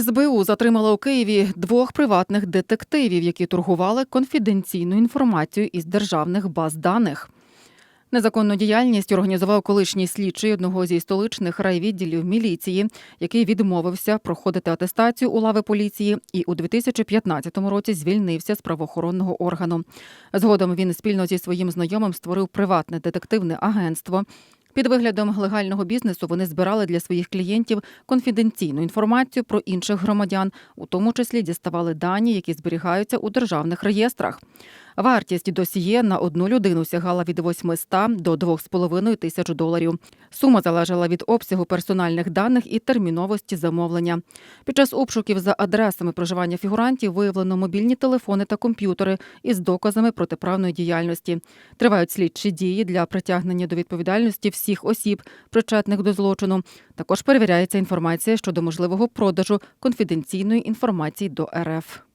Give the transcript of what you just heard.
СБУ затримала у Києві двох приватних детективів, які торгували конфіденційну інформацію із державних баз даних. Незаконну діяльність організував колишній слідчий одного зі столичних райвідділів міліції, який відмовився проходити атестацію у лави поліції і у 2015 році звільнився з правоохоронного органу. Згодом він спільно зі своїм знайомим створив приватне детективне агентство. Під виглядом легального бізнесу вони збирали для своїх клієнтів конфіденційну інформацію про інших громадян, у тому числі діставали дані, які зберігаються у державних реєстрах. Вартість досьє на одну людину сягала від 800 до 2,5 тисяч доларів. Сума залежала від обсягу персональних даних і терміновості замовлення. Під час обшуків за адресами проживання фігурантів виявлено мобільні телефони та комп'ютери із доказами протиправної діяльності. Тривають слідчі дії для притягнення до відповідальності всіх осіб, причетних до злочину. Також перевіряється інформація щодо можливого продажу конфіденційної інформації до РФ.